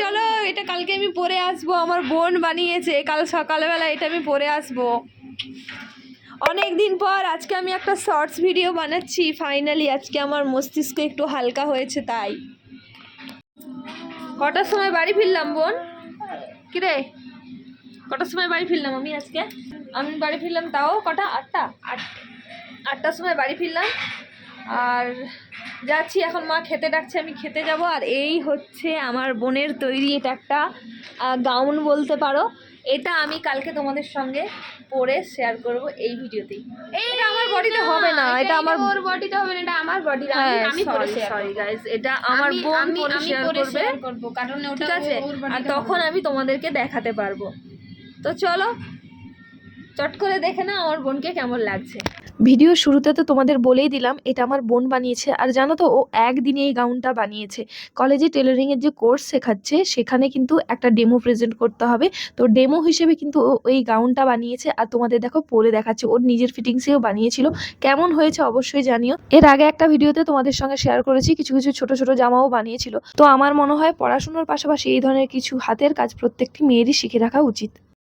চলো, এটা কালকে আমি পরে আসব, আমার বোন বানিয়েছে, কাল সকালবেলা এটা আমি পরে আসব। অনেক দিন পর আজকে আমি একটা শর্টস ভিডিও বানাচ্ছি, ফাইনালি আজকে আমার মস্তিষ্ক একটু হালকা হয়েছে তাই। কটার সময় বাড়ি ফিরলাম, বোন? কিরে? কটার সময় বাড়ি ফিরলাম আমি আজকে? আমি বাড়ি ফিরলাম তাও কটা? আটটা? আট আটটার সময় বাড়ি ফিরলাম। আর যাচ্ছি এখন মা খেতে ডাকছে আমি খেতে যাব। আর এই হচ্ছে আমার বোনের তৈরি এটা একটা গাউন বলতে পারো। এটা আমি কালকে তোমাদের সঙ্গে পরে শেয়ার করব এই ভিডিওতেই। এটা আমার বডিতে হবে না এটা আমার ওর বডিতে হবে না এটা আমার বডি হ্যাঁ আমি পরে সরি গাইস এটা আমার বোন আমি পরে শেয়ার করব। কারণ ওটা ঠিক আছে? আর তখন আমি তোমাদেরকে দেখাতে পারব। তো চলো চট করে দেখে না আমার বোনকে কেমন লাগছে। ভিডিও শুরুতে তো তোমাদের বলেই দিলাম, এটা আমার বোন বানিয়েছে। আর জানো তো, ও একদিনে এই গাউনটা বানিয়েছে। কলেজে টেলারিংয়ের যে কোর্স শেখাচ্ছে, সেখানে কিন্তু একটা ডেমো প্রেজেন্ট করতে হবে। তো ডেমো হিসেবে কিন্তু ও এই গাউনটা বানিয়েছে। আর তোমাদের দেখো, পরে দেখাচ্ছে, ওর নিজের ফিটিংসেও বানিয়েছিল। কেমন হয়েছে অবশ্যই জানিও। এর আগে একটা ভিডিওতে তোমাদের সঙ্গে শেয়ার করেছি, কিছু কিছু ছোট ছোট জামাও বানিয়েছিল। তো আমার মনে হয়, পড়াশোনার পাশাপাশি এই ধরনের কিছু হাতের কাজ প্রত্যেকটি মেয়েরই শিখে রাখা উচিত।